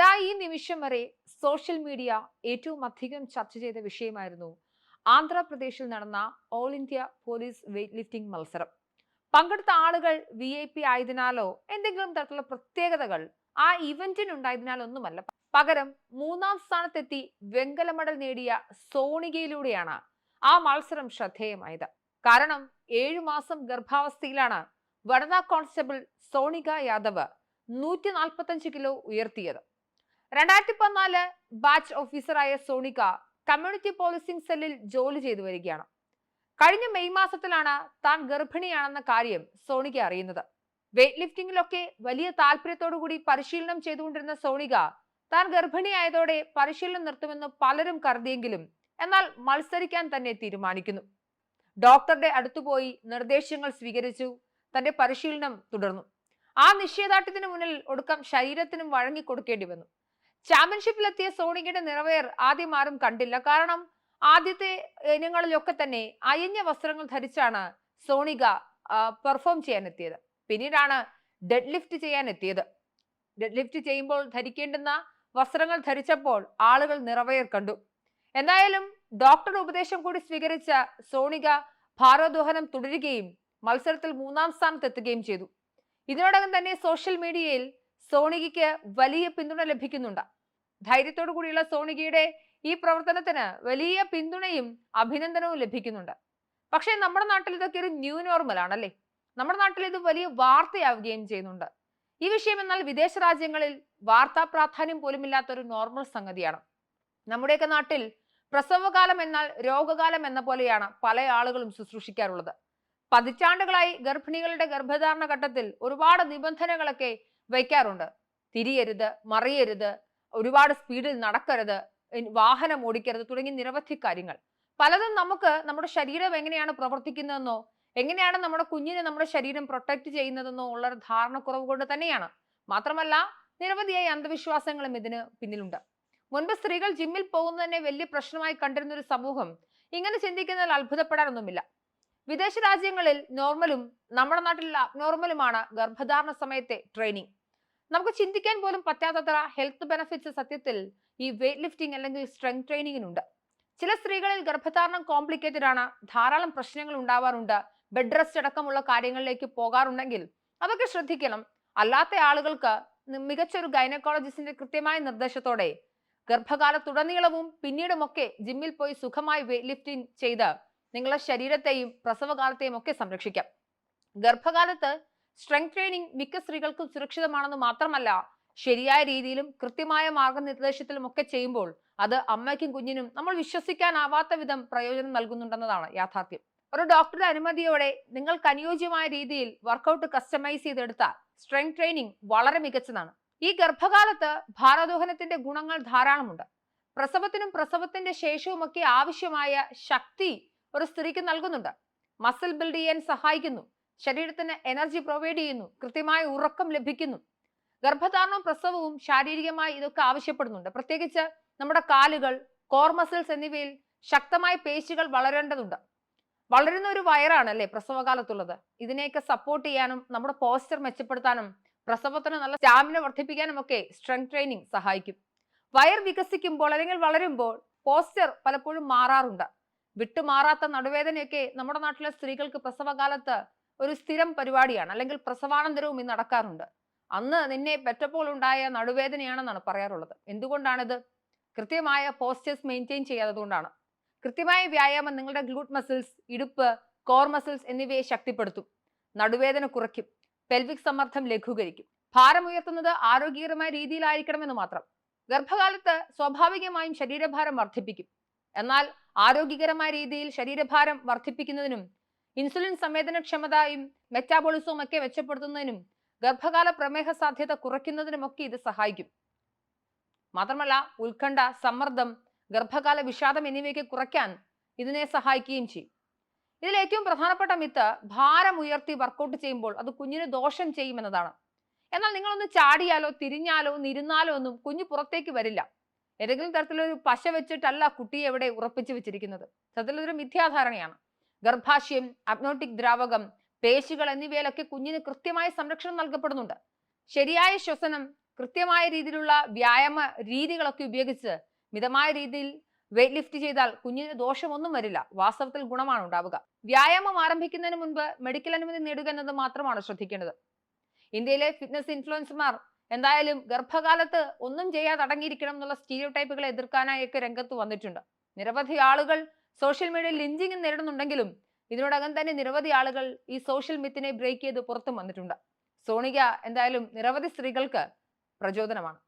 ദാ ഈ നിമിഷം വരെ സോഷ്യൽ മീഡിയ ഏറ്റവും അധികം ചർച്ച ചെയ്ത വിഷയമായിരുന്നു ആന്ധ്രാപ്രദേശിൽ നടന്ന all India police weightlifting മത്സരം. പങ്കെടുത്ത ആളുകൾ വി ഐ പി ആയതിനാലോ എന്തെങ്കിലും തരത്തിലുള്ള പ്രത്യേകതകൾ ആ ഇവന്റിനുണ്ടായതിനാലോ ഒന്നുമല്ല പകരം മൂന്നാം സ്ഥാനത്തെത്തി വെങ്കല മെഡൽ നേടിയ സോണികയിലൂടെയാണ് ആ മത്സരം ശ്രദ്ധേയമായത്. കാരണം ഏഴു മാസം ഗർഭാവസ്ഥയിലാണ് വനിതാ കോൺസ്റ്റബിൾ സോണിക യാദവ് നൂറ്റി നാൽപ്പത്തഞ്ച് കിലോ ഉയർത്തിയത്. രണ്ടായിരത്തി പതിനാല് ബാച്ച് ഓഫീസറായ സോണിക കമ്മ്യൂണിറ്റി പോലീസിംഗ് സെല്ലിൽ ജോലി ചെയ്തു വരികയാണ്. കഴിഞ്ഞ മെയ് മാസത്തിലാണ് താൻ ഗർഭിണിയാണെന്ന കാര്യം സോണിക അറിയുന്നത്. വെയ്റ്റ് ലിഫ്റ്റിംഗിലൊക്കെ വലിയ താല്പര്യത്തോടുകൂടി പരിശീലനം ചെയ്തുകൊണ്ടിരുന്ന സോണിക താൻ ഗർഭിണിയായതോടെ പരിശീലനം നിർത്തുമെന്ന് പലരും കരുതിയെങ്കിലും എന്നാൽ മത്സരിക്കാൻ തന്നെ തീരുമാനിക്കുന്നു. ഡോക്ടറുടെ അടുത്തുപോയി നിർദ്ദേശങ്ങൾ സ്വീകരിച്ചു തന്റെ പരിശീലനം തുടർന്നു. ആ നിശ്ചയദാർഢ്യത്തിന് മുന്നിൽ ഒടുക്കം ശരീരത്തിനും വഴങ്ങിക്കൊടുക്കേണ്ടി വന്നു. ചാമ്പ്യൻഷിപ്പിലെത്തിയ സോണികയുടെ നിറവേർ ആരും കണ്ടില്ല. കാരണം ആദ്യത്തെ ഇനങ്ങളിലൊക്കെ തന്നെ അയഞ്ഞ വസ്ത്രങ്ങൾ ധരിച്ചാണ് സോണിക പെർഫോം ചെയ്യാൻ എത്തിയത് പിന്നീടാണ് ഡെഡ് ലിഫ്റ്റ് ചെയ്യാൻ എത്തിയത് ഡെഡ് ലിഫ്റ്റ് ചെയ്യുമ്പോൾ ധരിക്കേണ്ടുന്ന വസ്ത്രങ്ങൾ ധരിച്ചപ്പോൾ ആളുകൾ നിറവേർ കണ്ടു. എന്തായാലും ഡോക്ടറുടെ ഉപദേശം കൂടി സ്വീകരിച്ച സോണിക ഭാരോദ്വഹനം തുടരുകയും മത്സരത്തിൽ മൂന്നാം സ്ഥാനത്തെത്തുകയും ചെയ്തു. ഇതിനോടകം തന്നെ സോഷ്യൽ മീഡിയയിൽ സോണികയ്ക്ക് വലിയ പിന്തുണ ലഭിക്കുന്നുണ്ട്. ധൈര്യത്തോടു കൂടിയുള്ള സോണികയുടെ ഈ പ്രവർത്തനത്തിന് വലിയ പിന്തുണയും അഭിനന്ദനവും ലഭിക്കുന്നുണ്ട്. പക്ഷേ നമ്മുടെ നാട്ടിൽ ഇതൊക്കെ ഒരു ന്യൂ നോർമൽ ആണല്ലേ? നമ്മുടെ നാട്ടിൽ ഇത് വലിയ വാർത്തയാവുകയും ചെയ്യുന്നുണ്ട്. ഈ വിഷയം എന്നാൽ വിദേശ രാജ്യങ്ങളിൽ വാർത്താ പ്രാധാന്യം പോലും ഇല്ലാത്ത ഒരു നോർമൽ സംഗതിയാണ്. നമ്മുടെയൊക്കെ നാട്ടിൽ പ്രസവകാലം എന്നാൽ രോഗകാലം എന്ന പോലെയാണ് പല ആളുകളും ശുശ്രൂഷിക്കാറുള്ളത്. പതിറ്റാണ്ടുകളായി ഗർഭിണികളുടെ ഗർഭധാരണ ഘട്ടത്തിൽ ഒരുപാട് നിബന്ധനകളൊക്കെ വയ്ക്കാറുണ്ട്. തിരിയരുത് മറിയരുത് ഒരുപാട് സ്പീഡിൽ നടക്കരുത് വാഹനം ഓടിക്കരുത് തുടങ്ങി നിരവധി കാര്യങ്ങൾ. പലതും നമുക്ക് നമ്മുടെ ശരീരം എങ്ങനെയാണ് പ്രവർത്തിക്കുന്നതെന്നോ എങ്ങനെയാണ് നമ്മുടെ കുഞ്ഞിനെ നമ്മുടെ ശരീരം പ്രൊട്ടക്ട് ചെയ്യുന്നതെന്നോ ഉള്ള ധാരണക്കുറവ് കൊണ്ട് തന്നെയാണ്. മാത്രമല്ല നിരവധിയായ അന്ധവിശ്വാസങ്ങളും ഇതിന് പിന്നിലുണ്ട്. മുൻപ് സ്ത്രീകൾ ജിമ്മിൽ പോകുന്നതന്നെ വലിയ പ്രശ്നമായി കണ്ടിരുന്ന ഒരു സമൂഹം. ഇങ്ങനെ ചിന്തിക്കുന്നതിൽ അത്ഭുതപ്പെടാനൊന്നുമില്ല. വിദേശ രാജ്യങ്ങളിൽ നോർമലും നമ്മുടെ നാട്ടിൽ അബ്നോർമലുമാണ് ഗർഭധാരണ സമയത്തെ ട്രെയിനിങ് നമുക്ക് ചിന്തിക്കാൻ പോലും പറ്റാത്തത്ര ഹെൽത്ത് ബെനഫിറ്റ്സ് സത്യത്തിൽ ഈ വെയിറ്റ് ലിഫ്റ്റിംഗ് അല്ലെങ്കിൽ സ്ട്രെങ്ത് ട്രെയിനിങ്ങിനുണ്ട് ചില സ്ത്രീകളിൽ ഗർഭധാരണം കോംപ്ലിക്കേറ്റഡ് ആണ് ധാരാളം പ്രശ്നങ്ങൾ ഉണ്ടാവാറുണ്ട് ബെഡ് റെസ്റ്റ് അടക്കമുള്ള കാര്യങ്ങളിലേക്ക് പോകാറുണ്ടെങ്കിൽ അതൊക്കെ ശ്രദ്ധിക്കണം. അല്ലാത്ത ആളുകൾക്ക് മികച്ചൊരു ഗൈനക്കോളജിസ്റ്റിന്റെ കൃത്യമായ നിർദ്ദേശത്തോടെ ഗർഭകാലത്തുടനീളവും പിന്നീടുമൊക്കെ ജിമ്മിൽ പോയി സുഖമായി വെയിറ്റ് ലിഫ്റ്റിംഗ് ചെയ്ത് നിങ്ങളുടെ ശരീരത്തെയും പ്രസവകാലത്തെയും ഒക്കെ സംരക്ഷിക്കാം. ഗർഭകാലത്ത് സ്ട്രെങ്ത് ട്രെയിനിങ് മിക്ക സ്ത്രീകൾക്കും സുരക്ഷിതമാണെന്ന് മാത്രമല്ല ശരിയായ രീതിയിലും കൃത്യമായ മാർഗനിർദ്ദേശത്തിലും ഒക്കെ ചെയ്യുമ്പോൾ അത് അമ്മയ്ക്കും കുഞ്ഞിനും നമ്മൾ വിശ്വസിക്കാനാവാത്ത വിധം പ്രയോജനം നൽകുന്നുണ്ടെന്നതാണ് യാഥാർത്ഥ്യം. ഒരു ഡോക്ടറുടെ അനുമതിയോടെ നിങ്ങൾക്ക് അനുയോജ്യമായ രീതിയിൽ വർക്കൗട്ട് കസ്റ്റമൈസ് ചെയ്തെടുത്താൽ സ്ട്രെങ്ത് ട്രെയിനിങ് വളരെ മികച്ചതാണ്. ഈ ഗർഭകാലത്ത് ഭാരദോഹനത്തിന്റെ ഗുണങ്ങൾ ധാരാളമുണ്ട്. പ്രസവത്തിനും പ്രസവത്തിന്റെ ശേഷവുമൊക്കെ ആവശ്യമായ ശക്തി ഒരു സ്ത്രീക്ക് നൽകുന്നുണ്ട്. മസിൽ ബിൽഡ് ചെയ്യാൻ സഹായിക്കുന്നു. ശരീരത്തിന് എനർജി പ്രൊവൈഡ് ചെയ്യുന്നു കൃത്യമായ ഉറക്കം ലഭിക്കുന്നു. ഗർഭധാരണവും പ്രസവവും ശാരീരികമായി ഇതൊക്കെ ആവശ്യപ്പെടുന്നുണ്ട്. പ്രത്യേകിച്ച് നമ്മുടെ കാലുകൾ കോർ മസിൽസ് എന്നിവയിൽ ശക്തമായ പേശികൾ വളരേണ്ടതുണ്ട്. വളരുന്ന ഒരു വയറാണ് അല്ലേ പ്രസവകാലത്തുള്ളത്. ഇതിനെയൊക്കെ സപ്പോർട്ട് ചെയ്യാനും നമ്മുടെ പോസ്റ്റർ മെച്ചപ്പെടുത്താനും പ്രസവത്തിന് നല്ല സ്റ്റാമിന വർദ്ധിപ്പിക്കാനും ഒക്കെ സ്ട്രെങ് ട്രെയിനിങ് സഹായിക്കും. വയർ വികസിക്കുമ്പോൾ അല്ലെങ്കിൽ വളരുമ്പോൾ പോസ്റ്റർ പലപ്പോഴും മാറാറുണ്ട്. വിട്ടുമാറാത്ത നടുവേദനയൊക്കെ നമ്മുടെ നാട്ടിലെ സ്ത്രീകൾക്ക് പ്രസവകാലത്ത് ഒരു സ്ഥിരം പരിപാടിയാണ്. അല്ലെങ്കിൽ പ്രസവാനന്തരവും ഇന്ന് നടക്കാറുണ്ട്. അന്ന് നിന്നെ പെറ്റപ്പോൾ ഉണ്ടായ നടുവേദനയാണെന്നാണ് പറയാറുള്ളത്. എന്തുകൊണ്ടാണിത്? കൃത്യമായ പോസ്റ്റേഴ്സ് മെയിന്റെയിൻ ചെയ്യാത്തതുകൊണ്ടാണ് കൃത്യമായ വ്യായാമം നിങ്ങളുടെ ഗ്ലൂട്ട് മസിൽസ് ഇടുപ്പ് കോർ മസിൽസ് എന്നിവയെ ശക്തിപ്പെടുത്തും. നടുവേദന കുറയ്ക്കും. പെൽവിക് സമ്മർദ്ദം ലഘൂകരിക്കും. ഭാരം ഉയർത്തുന്നത് ആരോഗ്യകരമായ രീതിയിലായിരിക്കണമെന്ന് മാത്രം. ഗർഭകാലത്ത് സ്വാഭാവികമായും ശരീരഭാരം വർദ്ധിപ്പിക്കും. എന്നാൽ ആരോഗ്യകരമായ രീതിയിൽ ശരീരഭാരം വർദ്ധിപ്പിക്കുന്നതിനും ഇൻസുലിൻ സംവേദനക്ഷമതയും മെറ്റാബോളിസവും ഒക്കെ മെച്ചപ്പെടുത്തുന്നതിനും ഗർഭകാല പ്രമേഹ സാധ്യത കുറയ്ക്കുന്നതിനുമൊക്കെ ഇത് സഹായിക്കും. മാത്രമല്ല ഉത്കണ്ഠ സമ്മർദ്ദം ഗർഭകാല വിഷാദം എന്നിവയൊക്കെ കുറയ്ക്കാൻ ഇതിനെ സഹായിക്കുകയും ചെയ്യും. ഇതിൽ ഏറ്റവും പ്രധാനപ്പെട്ട മിത്ത് ഭാരം ഉയർത്തി വർക്കൗട്ട് ചെയ്യുമ്പോൾ അത് കുഞ്ഞിന് ദോഷം ചെയ്യുമെന്നതാണ് എന്നാൽ നിങ്ങളൊന്ന് ചാടിയാലോ തിരിഞ്ഞാലോ നിരുന്നാലോ ഒന്നും കുഞ്ഞ് പുറത്തേക്ക് വരില്ല. ഏതെങ്കിലും തരത്തിലൊരു പശ വെച്ചിട്ടല്ല കുട്ടിയെ എവിടെ ഉറപ്പിച്ചു വെച്ചിരിക്കുന്നത്. സത്യത്തിലൊരു മിഥ്യാധാരണയാണ്. ഗർഭാശയം അബ്നോട്ടിക് ദ്രാവകം പേശികൾ എന്നിവയിലൊക്കെ കുഞ്ഞിന് കൃത്യമായ സംരക്ഷണം നൽകപ്പെടുന്നുണ്ട്. ശരിയായ ശ്വസനം കൃത്യമായ രീതിയിലുള്ള വ്യായാമ രീതികളൊക്കെ ഉപയോഗിച്ച് മിതമായ രീതിയിൽ വെയിറ്റ് ലിഫ്റ്റ് ചെയ്താൽ കുഞ്ഞിന് ദോഷമൊന്നും വരില്ല. വാസ്തവത്തിൽ ഗുണമാണ് ഉണ്ടാവുക. വ്യായാമം ആരംഭിക്കുന്നതിന് മുൻപ് മെഡിക്കൽ അനുമതി നേടുക എന്നത് മാത്രമാണ് ശ്രദ്ധിക്കേണ്ടത്. ഇന്ത്യയിലെ ഫിറ്റ്നസ് ഇൻഫ്ലുവൻസർമാർ എന്തായാലും ഗർഭകാലത്ത് ഒന്നും ചെയ്യാതെ അടങ്ങിയിരിക്കണം എന്നുള്ള സ്റ്റീരിയോ ടൈപ്പുകളെ എതിർക്കാനായൊക്കെ രംഗത്ത് വന്നിട്ടുണ്ട്. നിരവധി ആളുകൾ സോഷ്യൽ മീഡിയയിൽ ലിഞ്ചിങ് നേരിടുന്നുണ്ടെങ്കിലും ഇതിനോടകം തന്നെ നിരവധി ആളുകൾ ഈ സോഷ്യൽ മിത്തിനെ ബ്രേക്ക് ചെയ്ത് പുറത്തും വന്നിട്ടുണ്ട്. സോണിക എന്തായാലും നിരവധി സ്ത്രീകൾക്ക് പ്രചോദനമാണ്.